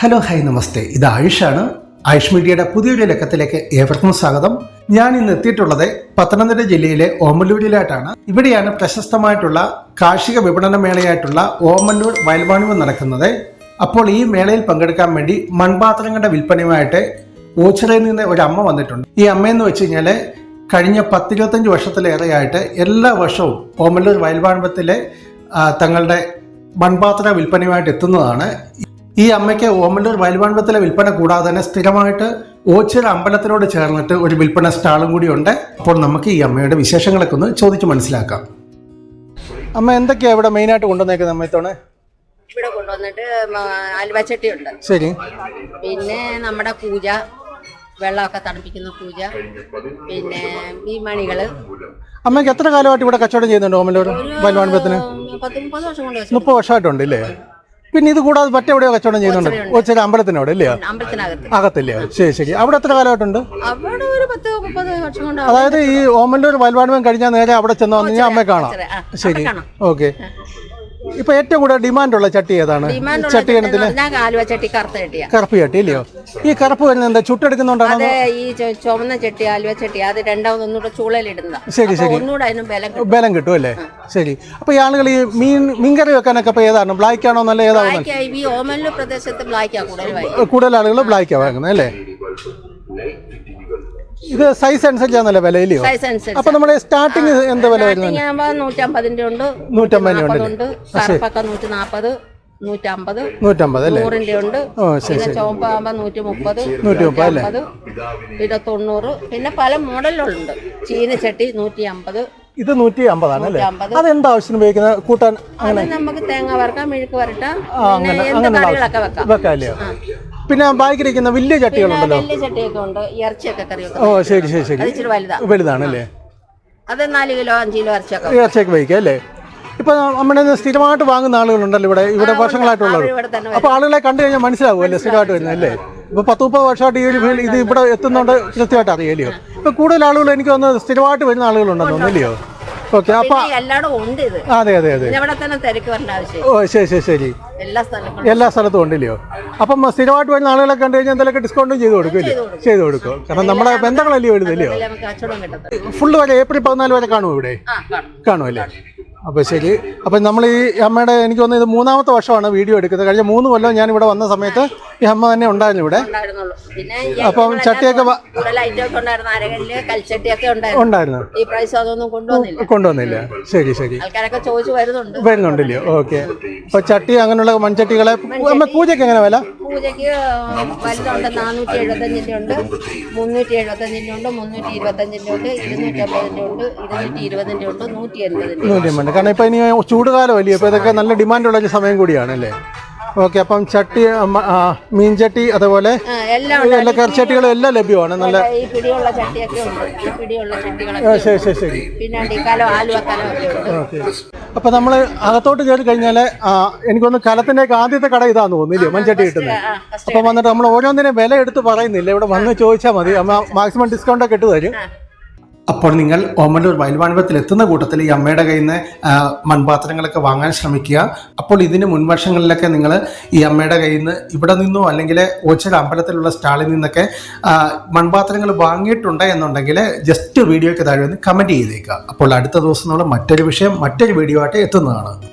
Hello hi നമസ്തേ. ഇത് ആയുഷാണ്. ആയുഷ് മീഡിയയുടെ പുതിയൊരു ലക്കത്തിലേക്ക് ഏവർക്കും സ്വാഗതം. ഞാൻ ഇന്ന് എത്തിയിട്ടുള്ളത് പത്തനംതിട്ട ജില്ലയിലെ ഓമല്ലൂരിലായിട്ടാണ്. ഇവിടെയാണ് പ്രശസ്തമായിട്ടുള്ള കാർഷിക വിപണന മേളയായിട്ടുള്ള ഓമല്ലൂർ വയൽവാണിവ് നടക്കുന്നത്. അപ്പോൾ ഈ മേളയിൽ പങ്കെടുക്കാൻ വേണ്ടി മൺപാത്രങ്ങളുടെ വിൽപ്പനയുമായിട്ട് ഓച്ചിറയിൽ നിന്ന് ഒരു അമ്മ വന്നിട്ടുണ്ട്. ഈ അമ്മയെന്ന് വെച്ച് കഴിഞ്ഞാൽ കഴിഞ്ഞ പത്തിരുപത്തഞ്ച് വർഷത്തിലേറെയായിട്ട് എല്ലാ വർഷവും ഓമല്ലൂർ വയൽവാണിവത്തിലെ തങ്ങളുടെ മൺപാത്ര വിൽപ്പനയുമായിട്ട് എത്തുന്നതാണ്. ഈ അമ്മയ്ക്ക് ഓമല്ലൂർ വയൽവാൺപത്തിലെ വിൽപ്പന കൂടാതെ തന്നെ സ്ഥിരമായിട്ട് ഓച്ചിറ അമ്പലത്തിനോട് ചേർന്നിട്ട് ഒരു വിൽപ്പന സ്റ്റാളും കൂടി ഉണ്ട്. അപ്പോൾ നമുക്ക് ഈ അമ്മയുടെ വിശേഷങ്ങളൊക്കെ ഒന്ന് ചോദിച്ച് മനസ്സിലാക്കാം. അമ്മ എന്തൊക്കെയാ ഇവിടെ മെയിനായിട്ട് കൊണ്ടുവന്നേക്കുന്നത് അമ്മയത്തോണ് ഇവിടെ കൊണ്ടുവന്നിട്ട് അലുവച്ചട്ടിയുണ്ട് ശരി. പിന്നെ നമ്മുടെ പൂജ വെള്ളമൊക്കെ തണുപ്പിക്കുന്ന പൂജ പിന്നെ ഈ മണികൾ അമ്മയ്ക്ക് എത്ര കാലമായിട്ട് ഇവിടെ കച്ചവടം ചെയ്യുന്നുണ്ട് ഓമല്ലൂർ വയൽവാൺപത്തിന് മുപ്പത് വർഷം കൊണ്ട് മുപ്പത് വർഷമായിട്ടുണ്ട് ഇല്ലേ? പിന്നെ ഇത് കൂടാതെ മറ്റെവിടെയോ കച്ചവടം ചെയ്യുന്നുണ്ട്. ഒച്ചരി അമ്പലത്തിനോട് അമ്പലത്തിനകത്ത്. അകത്തില്ലേ ശരി ശരി. അവിടെ എത്ര കാലമായിട്ടുണ്ട്? അതായത് ഈ ഓമല്ലൂർ വയൽവാടുമ്പം കഴിഞ്ഞാൽ നേരെ അവിടെ ചെന്ന് വന്നു കഴിഞ്ഞാൽ അമ്മയെ കാണാം. ശരി. ഓക്കെ. ഇപ്പൊ ഏറ്റവും കൂടുതൽ ഡിമാൻഡ് ഉള്ള ചട്ടി ഏതാണ്? ഡിമാൻഡ് ചട്ടി ചട്ടിയാ. കറുപ്പ് ചട്ടി ഇല്ലയോ? ഈ കറുപ്പ് വരുന്നത് എന്താ? ചുട്ടെടുക്കുന്നുണ്ടാണോ ഈ ഈ ചട്ടി ചുവന്ന ചട്ടി ആലുവച്ചട്ടി അത് രണ്ടാമത് ഒന്നുകൂടെ ചൂളയിലിടുന്ന ശരി ശരി. ഒന്നുകൂടെ അതിന് ബലം കിട്ടും. ബലം കിട്ടും അല്ലേ? ശരി. അപ്പൊ ഈ ആളുകൾ ഈ മീൻ മീൻകറി വെക്കാനൊക്കെ ഇപ്പൊ ഏതാണ്? ബ്ലാക്ക് ആണോ നല്ല ഏതാണ് ബ്ലാക്ക് ഈ ഓമല്ലൂർ പ്രദേശത്ത് ബ്ലാക്കാ കൂടുതൽ വായി കൂടുതൽ ആളുകൾ ബ്ലാക്കാ വാങ്ങുന്നത് അല്ലേ? ഇത് സൈസ് അനുസരിച്ചാണല്ലോ വില ഇല്ലയോ സൈസ് അനുസരിച്ച്. അപ്പൊ നമ്മുടെ സ്റ്റാർട്ടിങ് എന്ത് വില വരുന്നത് നൂറ്റമ്പതിന്റെ ഉണ്ട് നൂറ്റമ്പതിന്റെ ഉണ്ട്. കറുപ്പൊക്കെ നൂറ്റി നാൽപ്പത് നൂറ്റമ്പത് നൂറ്റമ്പത് അല്ലേ? നൂറിന്റെ ഉണ്ട്. പിന്നെ ചുവപ്പാകുമ്പോ നൂറ്റി മുപ്പത് നൂറ്റി മുപ്പത് പിന്നെ തൊണ്ണൂറ് പിന്നെ പല മോഡലുകളുണ്ട് ചീനച്ചട്ടി നൂറ്റി അമ്പത് ഇത് നൂറ്റി അമ്പതാണ് അല്ലേ അതെന്താ ആവശ്യത്തിന് ഉപയോഗിക്കുന്നത്? കൂട്ടാൻ അത് നമുക്ക് തേങ്ങ വറക്കാം മെഴുക്ക് വരട്ടാം. അങ്ങനെ എന്ത് വെക്കാം. വെക്കാം അല്ലയോ പിന്നെ ബാക്കിലിരിക്കുന്ന വലിയ ചട്ടികളുണ്ടല്ലോ? വലിയ ചട്ടിയൊക്കെ ഉണ്ട് ഇറച്ചിയൊക്കെ കറിയൊക്കെ ഓ ശരി ശരി ശരി. അത് ഇച്ചിരി വലുതാ വലുതാണല്ലേ? അത് നാല് കിലോ അഞ്ച് കിലോ ഇറച്ചിയൊക്കെ ഇറച്ചിയൊക്കെ വയ്ക്കുക അല്ലേ? ഇപ്പൊ നമ്മുടെ സ്ഥിരമായിട്ട് വാങ്ങുന്ന ആളുകളുണ്ടല്ലോ ഇവിടെ? ഇവിടെ വർഷങ്ങളായിട്ടുള്ളത് അവർ ഇവിടെ തന്നെ അപ്പൊ ആളുകളെ കണ്ടു കഴിഞ്ഞാൽ മനസ്സിലാവും അല്ലേ സ്ഥിരമായിട്ട് വരുന്നത് അല്ലേ? ഇപ്പൊ പത്ത് മുപ്പത് വർഷമായിട്ട് ഈ ഒരു ഫീൽഡ് ഇത് ഇവിടെ എത്തുന്നോണ്ട് കൃത്യമായിട്ട് അറിയാലോ ഇപ്പൊ കൂടുതൽ ആളുകൾ എനിക്ക് തോന്നുന്നത് സ്ഥിരമായിട്ട് വരുന്ന ആളുകളുണ്ടെന്ന് തോന്നുന്നില്ലയോ? ഓക്കെ അപ്പൊ എല്ലായിടും ഉണ്ട് ഇത്. അതെ അതെ അതെ. ഇവിടെ തന്നെ തിരക്ക് വരേണ്ട ആവശ്യം ഓ ശരി ശരി ശരി. എല്ലാ സ്ഥലത്തും ഉണ്ടല്ലയോ? അപ്പം സ്ഥിരമായിട്ട് വരുന്ന ആളുകളെ കണ്ടു കഴിഞ്ഞാൽ എന്തെങ്കിലുമൊക്കെ ഡിസ്കൗണ്ടും ചെയ്ത് കൊടുക്കില്ലേ ചെയ്ത് കൊടുക്കും. കാരണം നമ്മുടെ ബന്ധങ്ങളല്ലയോ വരുന്നില്ലയോ ഫുള്ള് വരെ ഏപ്രിൽ പതിനാല് വരെ കാണുമോ ഇവിടെ? കാണുമല്ലേ? അപ്പോൾ ശരി. അപ്പം നമ്മൾ ഈ അമ്മയുടെ എനിക്ക് തോന്നുന്നു ഇത് മൂന്നാമത്തെ വർഷമാണ് വീഡിയോ എടുക്കുന്നത്. കഴിഞ്ഞ മൂന്ന് കൊല്ലം ഞാൻ ഇവിടെ വന്ന സമയത്ത് ഈ അമ്മ തന്നെ ഉണ്ടായിരുന്നു ഇവിടെ. അപ്പം ചട്ടിയൊക്കെ ഉണ്ടായിരുന്നു. കൊണ്ടുവന്നില്ല. ശരി ശരി. വരുന്നുണ്ടല്ലോ? ഓക്കെ. അപ്പൊ ചട്ടി അങ്ങനെയുള്ള മൺചട്ടികളെ അമ്മ പൂജയ്ക്ക് എങ്ങനെ വില? പൂജയ്ക്ക് വലുതുണ്ട് നാനൂറ്റി എഴുപത്തഞ്ചിന്റെ ഉണ്ട് മുന്നൂറ്റി എഴുപത്തഞ്ചിന്റെ ഉണ്ട് മുന്നൂറ്റി ഇരുപത്തഞ്ചിന്റെ ഉണ്ട് ഇരുന്നൂറ്റി അമ്പതിന്റെ ഉണ്ട് ഇരുന്നൂറ്റി ഇരുപതിന്റെ ഉണ്ട് നൂറ്റി എൺപതിന്റെ നൂറ്റി എൺപത് കാരണം ഇപ്പം ഇനി ചൂടുകാലം അല്ലേ? അപ്പോൾ ഇതൊക്കെ നല്ല ഡിമാൻഡുള്ള ഒരു സമയം കൂടിയാണ് അല്ലേ? ഓക്കെ അപ്പം ചട്ടി മീൻ മീൻചട്ടി അതുപോലെ എല്ലാം കറിച്ചട്ടികളും എല്ലാം ലഭ്യമാണ്. നല്ല ശരി ശരി ശരി. പിന്നെ ഡിക്കാലോ ആലുവക്കാലോ ഒക്കെ ഉണ്ട് ഓക്കെ അപ്പം നമ്മൾ അകത്തോട്ട് കയറി കഴിഞ്ഞാൽ എനിക്കൊന്ന് കലത്തിന്റെ ആദ്യത്തെ കട ഇതാന്ന് തോന്നുന്നില്ലേ മൺചട്ടി കിട്ടുന്നത്. അപ്പൊ വന്നിട്ട് നമ്മൾ ഓരോന്നിനെ വില എടുത്ത് പറയുന്നില്ല. ഇവിടെ വന്ന് ചോദിച്ചാൽ മതി. മാക്സിമം ഡിസ്കൗണ്ട് ഒക്കെ ഇട്ട് തരും. അപ്പോൾ നിങ്ങൾ ഓമല്ലൂർ വയൽവാണിപത്തിൽ എത്തുന്ന കൂട്ടത്തിൽ ഈ അമ്മയുടെ കയ്യിൽ നിന്ന് മൺപാത്രങ്ങളൊക്കെ വാങ്ങാൻ ശ്രമിക്കുക. അപ്പോൾ ഇതിന് മുൻവർഷങ്ങളിലൊക്കെ നിങ്ങൾ ഈ അമ്മയുടെ കയ്യിൽ നിന്ന് ഇവിടെ നിന്നോ അല്ലെങ്കിൽ ഓച്ചയുടെ അമ്പലത്തിലുള്ള സ്റ്റാളിൽ നിന്നൊക്കെ മൺപാത്രങ്ങൾ വാങ്ങിയിട്ടുണ്ട് എന്നുണ്ടെങ്കിൽ ജസ്റ്റ് വീഡിയോയ്ക്ക് താഴെ ഒന്ന് കമന്റ് ചെയ്തേക്കുക. അപ്പോൾ അടുത്ത ദിവസം നമ്മൾ മറ്റൊരു വിഷയം മറ്റൊരു വീഡിയോ ആയിട്ട് എത്തുന്നതാണ്.